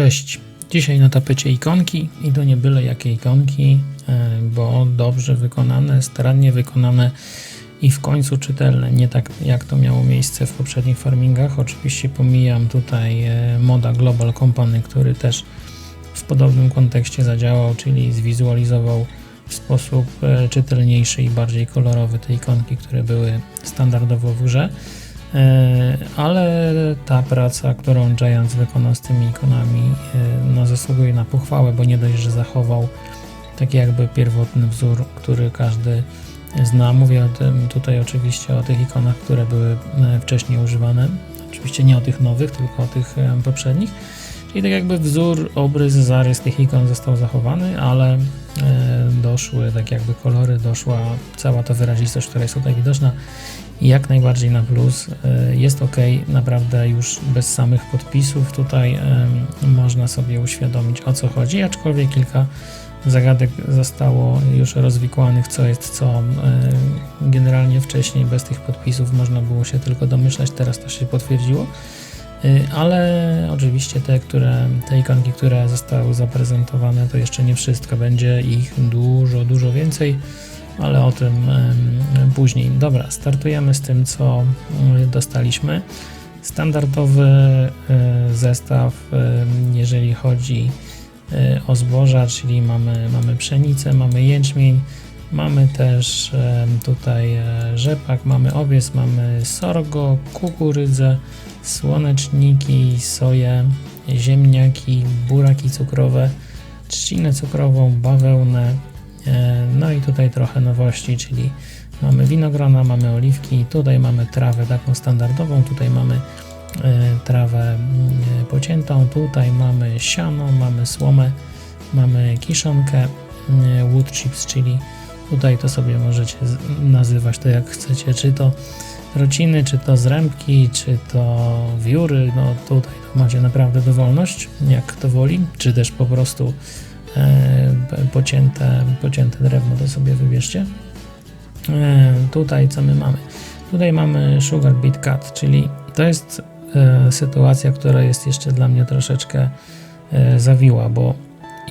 Cześć. Dzisiaj na tapecie ikonki i to nie byle jakie ikonki, e, bo dobrze wykonane, starannie wykonane i w końcu czytelne, nie tak jak to miało miejsce w poprzednich farmingach. Oczywiście pomijam tutaj e, moda Global Company, który też w podobnym kontekście zadziałał, czyli zwizualizował w sposób e, czytelniejszy i bardziej kolorowy te ikonki, które były standardowo w grze. E, ale ta praca, którą Giants wykonał z tymi ikonami, e, no, zasługuje na pochwałę, bo nie dość, że zachował taki jakby pierwotny wzór, który każdy zna. Mówię tym tutaj oczywiście o tych ikonach, które były e, wcześniej używane. Oczywiście nie o tych nowych, tylko o tych poprzednich. Czyli tak jakby wzór, obrys, zarys tych ikon został zachowany, ale doszły tak jakby kolory, doszła cała ta wyrazistość, która jest tutaj widoczna jak najbardziej na plus. E, jest ok, naprawdę już bez samych podpisów. Tutaj można sobie uświadomić o co chodzi, aczkolwiek kilka zagadek zostało już rozwikłanych, co jest co. Generalnie wcześniej bez tych podpisów można było się tylko domyślać, teraz to się potwierdziło. E, ale oczywiście te, które, te ikonki, które zostały zaprezentowane, to jeszcze nie wszystko. Będzie ich dużo, dużo więcej ale o tym później. Dobra, startujemy z tym, co dostaliśmy. Standardowy e, zestaw, jeżeli chodzi e, o zboża, czyli mamy, mamy pszenicę, mamy jęczmień, mamy też tutaj e, rzepak, mamy owiec, mamy sorgo, kukurydzę, słoneczniki, soję, ziemniaki, buraki cukrowe, trzcinę cukrową, bawełnę, E, tutaj trochę nowości, czyli mamy winogrona, mamy oliwki, tutaj mamy trawę taką standardową, tutaj mamy e, trawę mm, pociętą, tutaj mamy siano, mamy słomę, mamy kiszonkę, mm, wood chips, czyli tutaj to sobie możecie nazywać to jak chcecie, czy to rociny, czy to zrębki, czy to wióry, no tutaj to macie naprawdę dowolność, jak to woli, czy też po prostu pocięte, pocięte drewno, to sobie wybierzcie. E, tutaj co my mamy? Tutaj mamy Sugar Beet Cut, czyli to jest e, sytuacja, która jest jeszcze dla mnie troszeczkę zawiła, bo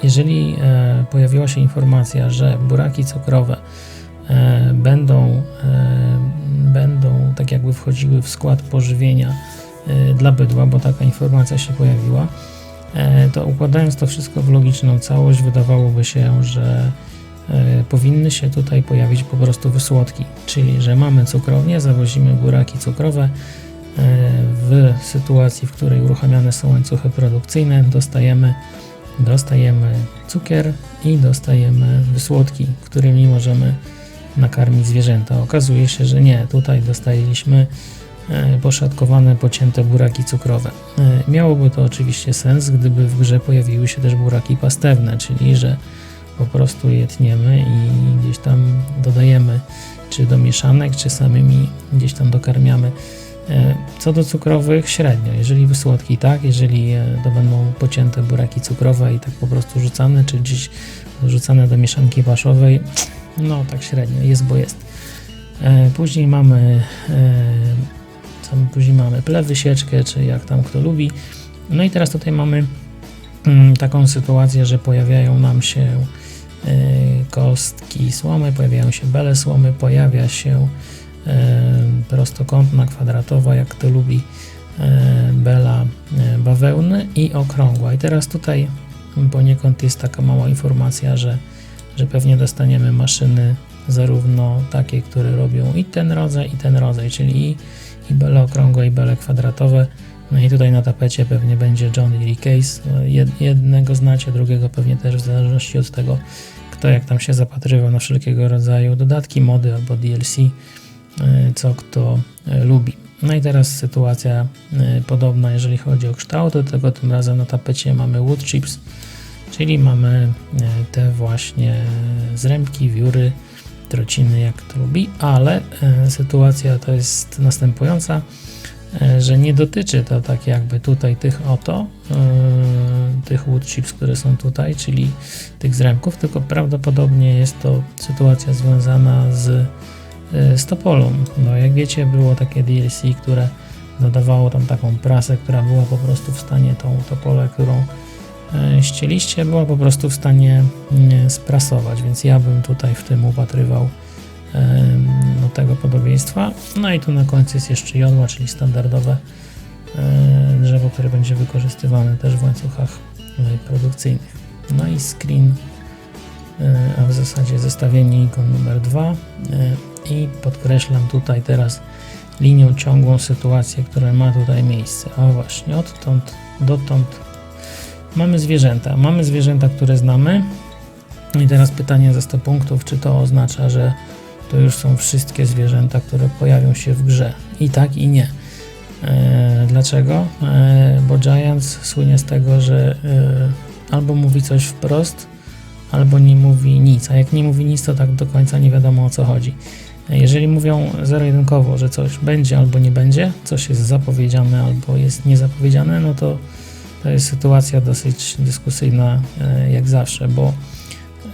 jeżeli pojawiła się informacja, że buraki cukrowe będą, będą tak jakby wchodziły w skład pożywienia dla bydła, bo taka informacja się pojawiła, E, to układając to wszystko w logiczną całość, wydawałoby się, że e, powinny się tutaj pojawić po prostu wysłodki, czyli że mamy cukrownię, zawozimy buraki cukrowe, e, w sytuacji, w której uruchamiane są łańcuchy produkcyjne, dostajemy, dostajemy cukier i dostajemy wysłodki, którymi możemy nakarmić zwierzęta. Okazuje się, że nie, tutaj dostaliśmy E, poszatkowane, pocięte buraki cukrowe. E, miałoby to oczywiście sens, gdyby w grze pojawiły się też buraki pastewne, czyli że po prostu je tniemy i gdzieś tam dodajemy czy do mieszanek, czy samymi gdzieś tam dokarmiamy. E, co do cukrowych, średnio. Jeżeli wysłodki tak, jeżeli to będą pocięte buraki cukrowe i tak po prostu rzucane, czy gdzieś rzucane do mieszanki paszowej, no tak średnio, jest bo jest. Później mamy tam później mamy plewy, sieczkę, czy jak tam kto lubi. No i teraz tutaj mamy mm, taką sytuację, że pojawiają nam się y, kostki słomy, pojawiają się bele słomy, pojawia się y, prostokątna, kwadratowa, jak to lubi y, bela bawełny i okrągła. I teraz tutaj poniekąd jest taka mała informacja, że, że pewnie dostaniemy maszyny zarówno takie, które robią i ten rodzaj, i ten rodzaj, czyli i i bele okrągłe i bele kwadratowe. No i tutaj na tapecie pewnie będzie John Deere Case. Jednego znacie, drugiego pewnie też w zależności od tego, kto jak tam się zapatrywał na wszelkiego rodzaju dodatki, mody albo DLC, y, co kto y, lubi. No i teraz sytuacja y, podobna, jeżeli chodzi o kształt, tylko tym razem na tapecie mamy wood chips, czyli mamy te właśnie zrębki, wióry, trociny, jak to lubi, ale e, sytuacja to jest następująca, e, że nie dotyczy to tak jakby tutaj tych oto, e, tych wood chips, które są tutaj, czyli tych zrębków, tylko prawdopodobnie jest to sytuacja związana z, z Topolą. No jak wiecie, było takie DLC, które dodawało tam taką prasę, która była po prostu w stanie tą Topolę, którą ścieliście, była po prostu w stanie mm, sprasować, więc ja bym tutaj w tym upatrywał e, no, tego podobieństwa. No i tu na końcu jest jeszcze jodła, czyli standardowe e, drzewo, które będzie wykorzystywane też w łańcuchach e, produkcyjnych. No i screen, e, a w zasadzie zestawienie ikon numer 2 i podkreślam tutaj teraz linią ciągłą sytuację, która ma tutaj miejsce. A właśnie, odtąd dotąd mamy zwierzęta. Mamy zwierzęta, które znamy. I teraz pytanie za 100 punktów, czy to oznacza, że to już są wszystkie zwierzęta, które pojawią się w grze. I tak, i nie. E, dlaczego? E, bo Giants słynie z tego, że e, albo mówi coś wprost, albo nie mówi nic. A jak nie mówi nic, to tak do końca nie wiadomo o co chodzi. Jeżeli mówią zero-jedynkowo, że coś będzie albo nie będzie, coś jest zapowiedziane albo jest niezapowiedziane, no to to jest sytuacja dosyć dyskusyjna e, jak zawsze, bo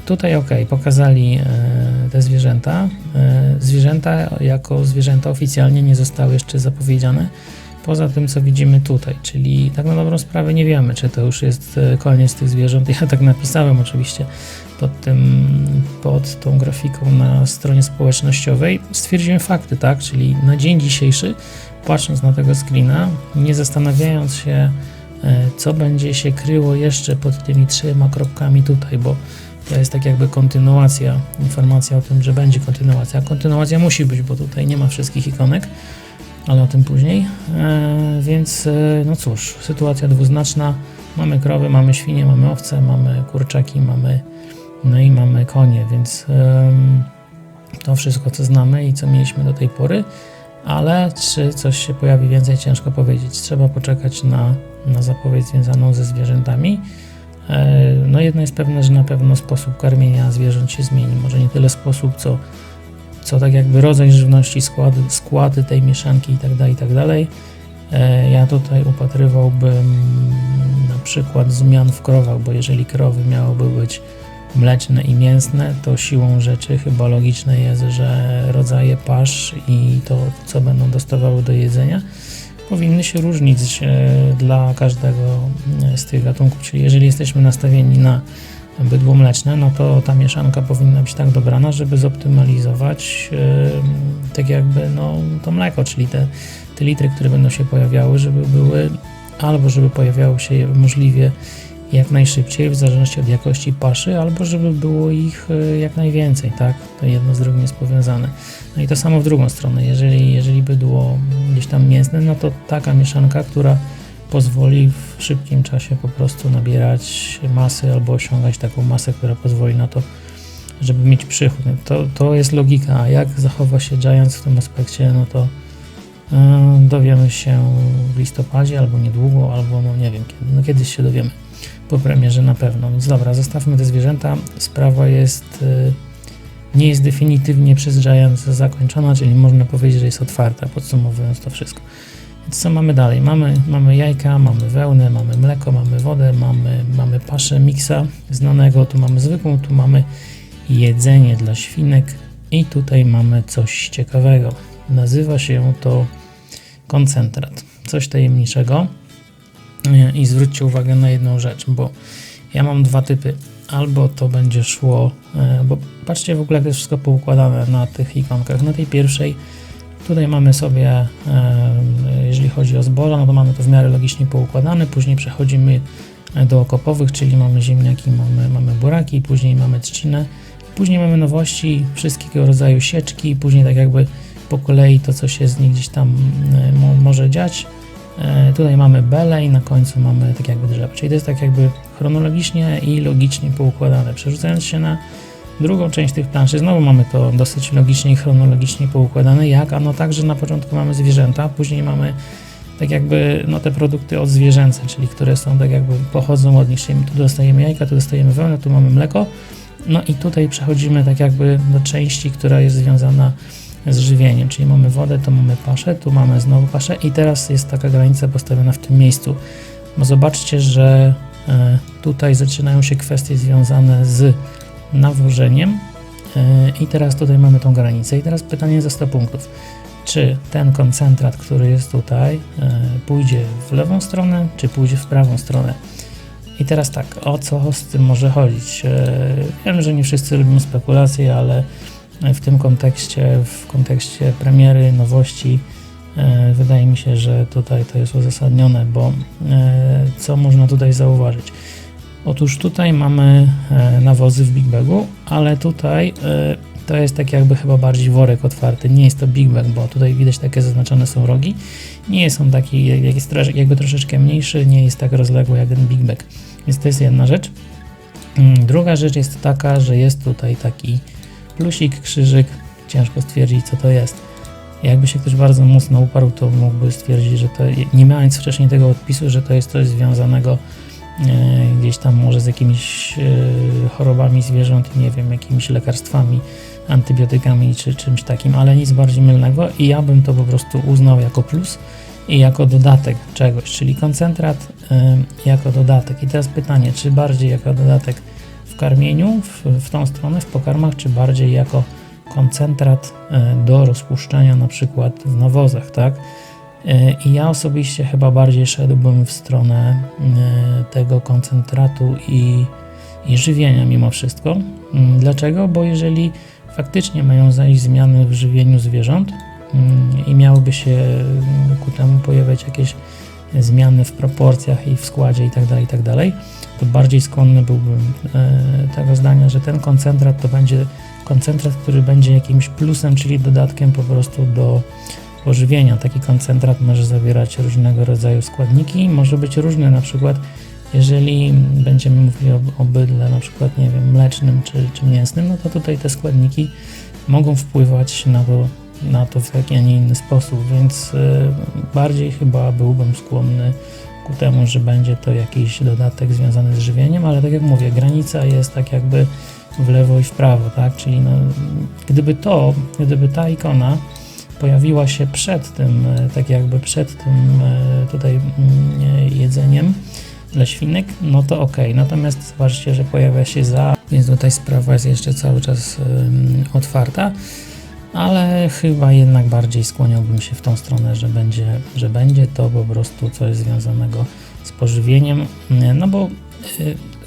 tutaj ok, pokazali e, te zwierzęta. E, zwierzęta jako zwierzęta oficjalnie nie zostały jeszcze zapowiedziane. Poza tym, co widzimy tutaj, czyli tak na dobrą sprawę nie wiemy, czy to już jest koniec tych zwierząt. Ja tak napisałem oczywiście pod, tym, pod tą grafiką na stronie społecznościowej. Stwierdziłem fakty, tak, czyli na dzień dzisiejszy, patrząc na tego screena, nie zastanawiając się, co będzie się kryło jeszcze pod tymi trzema kropkami tutaj, bo to jest tak jakby kontynuacja, informacja o tym, że będzie kontynuacja. Kontynuacja musi być, bo tutaj nie ma wszystkich ikonek, ale o tym później. E, więc e, no cóż, sytuacja dwuznaczna. Mamy krowy, mamy świnie, mamy owce, mamy kurczaki, mamy no i mamy konie, więc to wszystko co znamy i co mieliśmy do tej pory, ale czy coś się pojawi więcej ciężko powiedzieć. Trzeba poczekać na na zapowiedź związaną ze zwierzętami. E, no jedno jest pewne, że na pewno sposób karmienia zwierząt się zmieni. Może nie tyle sposób, co, co tak jakby rodzaj żywności, składy, składy tej mieszanki itd., tak itd. Tak e, ja tutaj upatrywałbym na przykład zmian w krowach, bo jeżeli krowy miałyby być mleczne i mięsne, to siłą rzeczy chyba logiczne jest, że rodzaje pasz i to, co będą dostawały do jedzenia, powinny się różnić e, dla każdego e, z tych gatunków. Czyli jeżeli jesteśmy nastawieni na bydło mleczne, no to ta mieszanka powinna być tak dobrana, żeby zoptymalizować e, tak jakby no, to mleko, czyli te, te litry, które będą się pojawiały, żeby były albo żeby pojawiały się możliwie jak najszybciej, w zależności od jakości paszy, albo żeby było ich jak najwięcej, tak? To jedno z drugim jest powiązane. No i to samo w drugą stronę. Jeżeli, jeżeli bydło gdzieś tam mięsne, no to taka mieszanka, która pozwoli w szybkim czasie po prostu nabierać masy albo osiągać taką masę, która pozwoli na to, żeby mieć przychód. To, to jest logika, a jak zachowa się Giants w tym aspekcie, no to yy, dowiemy się w listopadzie albo niedługo, albo no nie wiem kiedy. No kiedyś się dowiemy po premierze na pewno. Więc dobra, zostawmy te zwierzęta. Sprawa jest... Yy, nie jest definitywnie przez Giants zakończona, czyli można powiedzieć, że jest otwarta, podsumowując to wszystko. Więc co mamy dalej? Mamy, mamy jajka, mamy wełnę, mamy mleko, mamy wodę, mamy, mamy paszę miksa znanego, tu mamy zwykłą, tu mamy jedzenie dla świnek i tutaj mamy coś ciekawego. Nazywa się to koncentrat. Coś tajemniczego. I zwróćcie uwagę na jedną rzecz, bo ja mam dwa typy albo to będzie szło, e, bo patrzcie w ogóle jak jest wszystko poukładane na tych ikonkach. Na tej pierwszej tutaj mamy sobie, e, jeżeli chodzi o zboża, no to mamy to w miarę logicznie poukładane, później przechodzimy do okopowych, czyli mamy ziemniaki, mamy, mamy buraki, później mamy trzcinę, później mamy nowości, wszystkiego rodzaju sieczki, później tak jakby po kolei to, co się z nich gdzieś tam e, może dziać, tutaj mamy bele i na końcu mamy tak jakby drzewo. Czyli to jest tak jakby chronologicznie i logicznie poukładane. Przerzucając się na drugą część tych planszy, znowu mamy to dosyć logicznie i chronologicznie poukładane. Jak? Ano tak, że na początku mamy zwierzęta, później mamy tak jakby no, te produkty odzwierzęce, czyli które są tak jakby pochodzą od nich. Czyli tu dostajemy jajka, tu dostajemy wełnę, tu mamy mleko. No i tutaj przechodzimy tak jakby do części, która jest związana z żywieniem, czyli mamy wodę, to mamy paszę, tu mamy znowu paszę i teraz jest taka granica postawiona w tym miejscu. Bo zobaczcie, że tutaj zaczynają się kwestie związane z nawożeniem e, i teraz tutaj mamy tą granicę i teraz pytanie za 100 punktów. Czy ten koncentrat, który jest tutaj, e, pójdzie w lewą stronę, czy pójdzie w prawą stronę? I teraz tak, o co z tym może chodzić? E, Wiem, że nie wszyscy lubią spekulacje, ale w tym kontekście, w kontekście premiery, nowości, e, wydaje mi się, że tutaj to jest uzasadnione, bo e, co można tutaj zauważyć? Otóż tutaj mamy e, nawozy w Big Bagu, ale tutaj e, to jest tak jakby chyba bardziej worek otwarty. Nie jest to Big Bag, bo tutaj widać takie zaznaczone są rogi. Nie jest on taki, jakby troszeczkę mniejszy, nie jest tak rozległy jak ten Big Bag. Więc to jest jedna rzecz. Mm, Druga rzecz jest taka, że jest tutaj taki plusik, krzyżyk. Ciężko stwierdzić, co to jest. Jakby się ktoś bardzo mocno uparł, to mógłby stwierdzić, że to nie mając wcześniej tego odpisu, że to jest coś związanego e, gdzieś tam może z jakimiś e, chorobami zwierząt, nie wiem, jakimiś lekarstwami, antybiotykami czy czymś takim, ale nic bardziej mylnego i ja bym to po prostu uznał jako plus i jako dodatek czegoś, czyli koncentrat e, jako dodatek. I teraz pytanie, czy bardziej jako dodatek w karmieniu, w, w tą stronę, w pokarmach, czy bardziej jako koncentrat e, do rozpuszczania na przykład w nawozach, tak? E, I ja osobiście chyba bardziej szedłbym w stronę e, tego koncentratu i, i żywienia mimo wszystko. Mm, Dlaczego? Bo jeżeli faktycznie mają zajść zmiany w żywieniu zwierząt mm, i miałyby się mm, ku temu pojawiać jakieś zmiany w proporcjach i w składzie itd., itd., to bardziej skłonny byłbym tego zdania, że ten koncentrat to będzie koncentrat, który będzie jakimś plusem, czyli dodatkiem po prostu do pożywienia. Taki koncentrat może zawierać różnego rodzaju składniki, może być różny, na przykład jeżeli będziemy mówili o, o bydle, na przykład, nie wiem, mlecznym czy, czy mięsnym, no to tutaj te składniki mogą wpływać na to, na to w taki, a nie inny sposób, więc y, bardziej chyba byłbym skłonny ku temu, że będzie to jakiś dodatek związany z żywieniem, ale tak jak mówię, granica jest tak jakby w lewo i w prawo, tak? Czyli no, gdyby to, gdyby ta ikona pojawiła się przed tym, e, tak jakby przed tym e, tutaj mm, e, jedzeniem dla świnek, no to ok. Natomiast zobaczcie, że pojawia się za, więc tutaj sprawa jest jeszcze cały czas otwarta, ale chyba jednak bardziej skłaniałbym się w tą stronę, że będzie, że będzie to po prostu coś związanego z pożywieniem, nie, no bo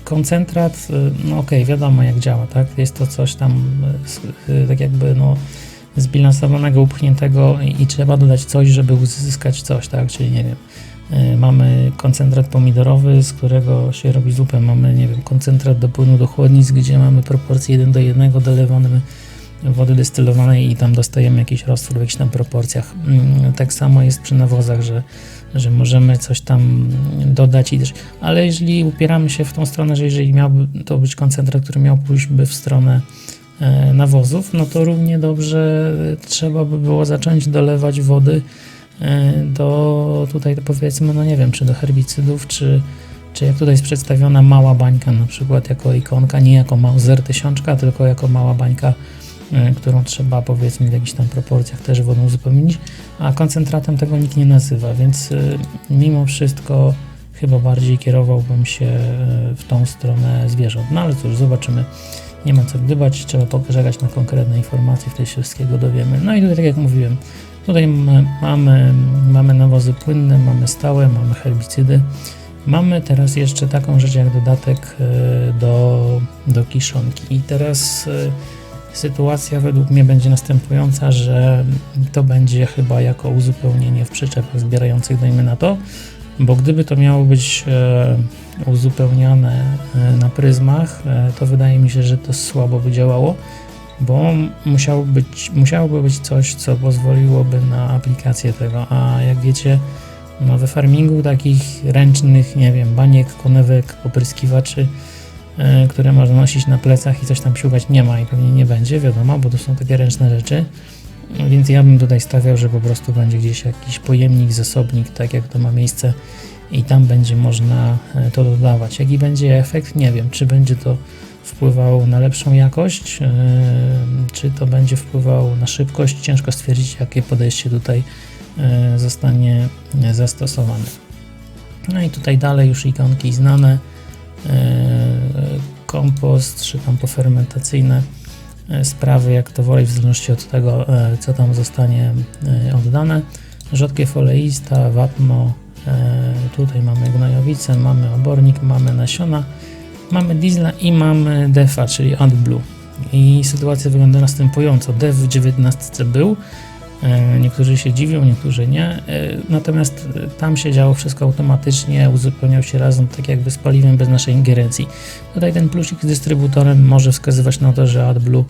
koncentrat, y, no okej, wiadomo jak działa, tak? Jest to coś tam y, y, tak jakby no zbilansowanego, upchniętego i, trzeba dodać coś, żeby uzyskać coś, tak? Czyli nie wiem, mamy koncentrat pomidorowy, z którego się robi zupę, mamy, nie wiem, koncentrat do płynu do chłodnic, gdzie mamy proporcję 1 do 1 dolewany wody destylowanej i tam dostajemy jakiś roztwór w jakichś tam proporcjach. Mm, Tak samo jest przy nawozach, że, że możemy coś tam dodać i ale jeżeli upieramy się w tą stronę, że jeżeli miałby to być koncentrat, który miał pójśćby w stronę e, nawozów, no to równie dobrze trzeba by było zacząć dolewać wody e, do tutaj powiedzmy, no nie wiem, czy do herbicydów, czy, czy jak tutaj jest przedstawiona mała bańka na przykład jako ikonka, nie jako Mauser tysiączka, tylko jako mała bańka którą trzeba powiedzmy w jakichś tam proporcjach też wodą uzupełnić, a koncentratem tego nikt nie nazywa, więc y, mimo wszystko chyba bardziej kierowałbym się y, w tą stronę zwierząt. No ale cóż, zobaczymy. Nie ma co gdybać, trzeba poczekać na konkretne informacje, wtedy się wszystkiego dowiemy. No i tutaj, tak jak mówiłem, tutaj mamy, mamy, nawozy płynne, mamy stałe, mamy herbicydy. Mamy teraz jeszcze taką rzecz jak dodatek do, do kiszonki. I teraz sytuacja według mnie będzie następująca, że to będzie chyba jako uzupełnienie w przyczepach zbierających, dajmy na to, bo gdyby to miało być e, uzupełniane e, na pryzmach, e, to wydaje mi się, że to słabo by działało, bo być, musiałoby być coś, co pozwoliłoby na aplikację tego, a jak wiecie, no we farmingu takich ręcznych, nie wiem, baniek, konewek, opryskiwaczy, które można nosić na plecach i coś tam siłgać nie ma i pewnie nie będzie, wiadomo, bo to są takie ręczne rzeczy. Więc ja bym tutaj stawiał, że po prostu będzie gdzieś jakiś pojemnik, zasobnik, tak jak to ma miejsce i tam będzie można e, to dodawać. Jaki będzie efekt? Nie wiem, czy będzie to wpływało na lepszą jakość, e, czy to będzie wpływało na szybkość. Ciężko stwierdzić, jakie podejście tutaj e, zostanie e, zastosowane. No i tutaj dalej już ikonki znane, e, kompost, czy tam pofermentacyjne e, sprawy, jak to woli, w zależności od tego, e, co tam zostanie e, oddane. Rzodkiew oleista, wapno, E, tutaj mamy gnojowicę, mamy obornik, mamy nasiona, mamy diesla i mamy defa, czyli AdBlue. I sytuacja wygląda następująco. Def w 19 był, e, niektórzy się dziwią, niektórzy nie, e, natomiast e, tam się działo wszystko automatycznie, uzupełniał się razem tak jakby z paliwem bez naszej ingerencji. Tutaj ten plusik z dystrybutorem może wskazywać na to, że AdBlue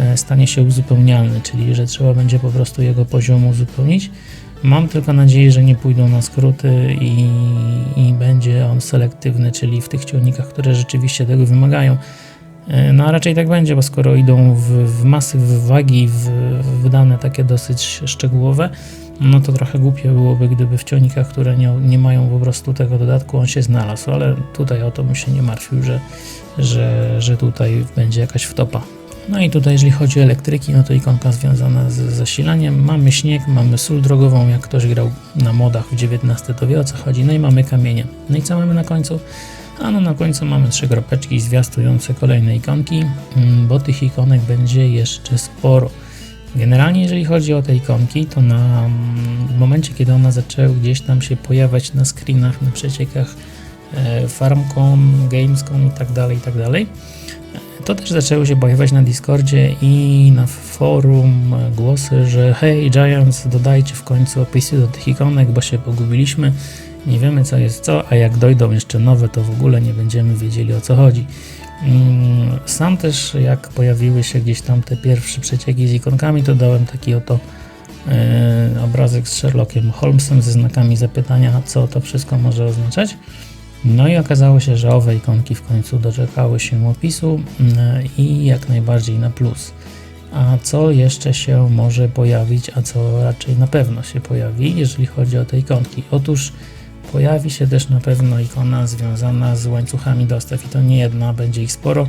e, stanie się uzupełnialny, czyli że trzeba będzie po prostu jego poziom uzupełnić. Mam tylko nadzieję, że nie pójdą na skróty i, i będzie on selektywny, czyli w tych ciągnikach, które rzeczywiście tego wymagają. E, No a raczej tak będzie, bo skoro idą w, w masy, w wagi, w, w dane takie dosyć szczegółowe, no to trochę głupie byłoby, gdyby w ciągnikach, które nie, nie mają po prostu tego dodatku, on się znalazł, ale tutaj o to bym się nie martwił, że, że, że tutaj będzie jakaś wtopa. No i tutaj, jeżeli chodzi o elektryki, no to ikonka związana z zasilaniem. Mamy śnieg, mamy sól drogową, jak ktoś grał na modach w 19 to wie o co chodzi. No i mamy kamienie. No i co mamy na końcu? A no na końcu mamy trzy kropeczki zwiastujące kolejne ikonki, mm, bo tych ikonek będzie jeszcze sporo. Generalnie jeżeli chodzi o te ikonki, to na mm, w momencie, kiedy one zaczęły gdzieś tam się pojawiać na screenach, na przeciekach e, Farmcom, Gamescom i tak dalej, i tak dalej, to też zaczęły się pojawiać na Discordzie i na forum głosy, że hej Giants, dodajcie w końcu opisy do tych ikonek, bo się pogubiliśmy, nie wiemy co jest co, a jak dojdą jeszcze nowe, to w ogóle nie będziemy wiedzieli o co chodzi. Mm, Sam też jak pojawiły się gdzieś tam te pierwsze przecieki z ikonkami, to dałem taki oto e, obrazek z Sherlockiem Holmesem ze znakami zapytania, co to wszystko może oznaczać. No i okazało się, że owe ikonki w końcu doczekały się opisu mm, i jak najbardziej na plus. A co jeszcze się może pojawić, a co raczej na pewno się pojawi, jeżeli chodzi o te ikonki? Otóż pojawi się też na pewno ikona związana z łańcuchami dostaw i to nie jedna, będzie ich sporo.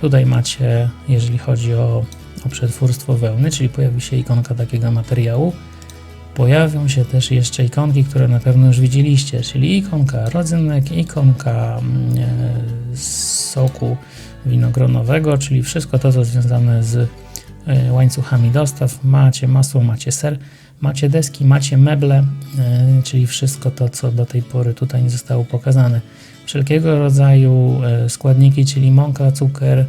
Tutaj macie, jeżeli chodzi o, o przetwórstwo wełny, czyli pojawi się ikonka takiego materiału. Pojawią się też jeszcze ikonki, które na pewno już widzieliście, czyli ikonka rodzynek, ikonka mm, e, soku winogronowego, czyli wszystko to, co związane z e, łańcuchami dostaw. Macie masło, macie ser, macie deski, macie meble, e, czyli wszystko to, co do tej pory tutaj nie zostało pokazane. Wszelkiego rodzaju e, składniki, czyli mąka, cukier,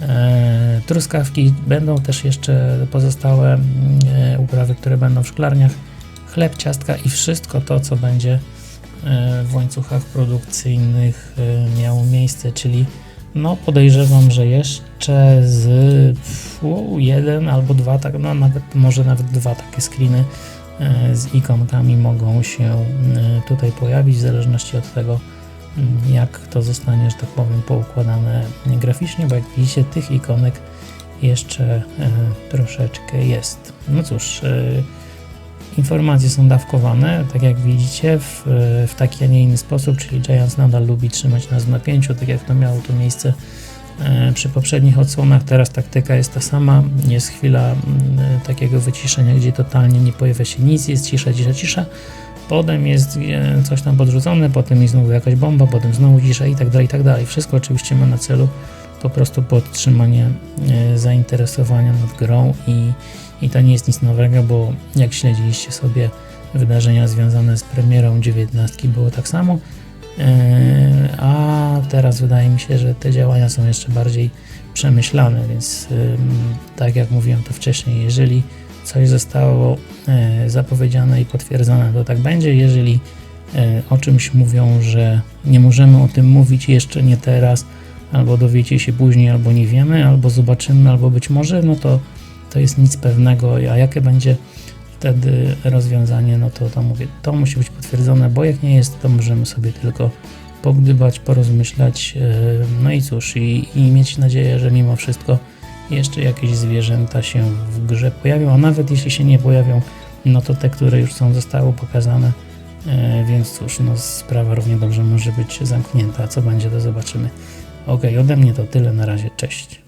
e, truskawki, będą też jeszcze pozostałe mm, uprawy, które będą w szklarniach, chleb, ciastka i wszystko to, co będzie w łańcuchach produkcyjnych miało miejsce, czyli no podejrzewam, że jeszcze z fu, jeden albo dwa, tak, no nawet może nawet dwa takie screeny e, z ikonkami mogą się e, tutaj pojawić, w zależności od tego, mm, jak to zostanie, że tak powiem, poukładane graficznie, bo jak widzicie, tych ikonek jeszcze e, troszeczkę jest. No cóż, informacje są dawkowane, tak jak widzicie, w, w taki, a nie inny sposób, czyli Giants nadal lubi trzymać nas w napięciu, tak jak to miało to miejsce e, przy poprzednich odsłonach. Teraz taktyka jest ta sama, jest chwila takiego wyciszenia, gdzie totalnie nie pojawia się nic, jest cisza, cisza, cisza. Potem jest e, coś tam podrzucone, potem jest znowu jakaś bomba, potem znowu cisza i tak dalej, i tak dalej. Wszystko oczywiście ma na celu po prostu podtrzymanie e, zainteresowania nad grą i, i to nie jest nic nowego, bo jak śledziliście sobie wydarzenia związane z premierą 19 było tak samo. E, A teraz wydaje mi się, że te działania są jeszcze bardziej przemyślane, więc ym, tak jak mówiłem to wcześniej, jeżeli coś zostało e, zapowiedziane i potwierdzone, to tak będzie. Jeżeli e, o czymś mówią, że nie możemy o tym mówić jeszcze nie teraz, albo dowiecie się później, albo nie wiemy, albo zobaczymy, albo być może, no to to jest nic pewnego, a jakie będzie wtedy rozwiązanie, no to to mówię, to musi być potwierdzone, bo jak nie jest, to możemy sobie tylko pogdybać, porozmyślać, yy, no i cóż, i, i mieć nadzieję, że mimo wszystko jeszcze jakieś zwierzęta się w grze pojawią, a nawet jeśli się nie pojawią, no to te, które już są, zostały pokazane, yy, więc cóż, no sprawa równie dobrze może być zamknięta, a co będzie, to zobaczymy. Ok, ode mnie to tyle, na razie, cześć.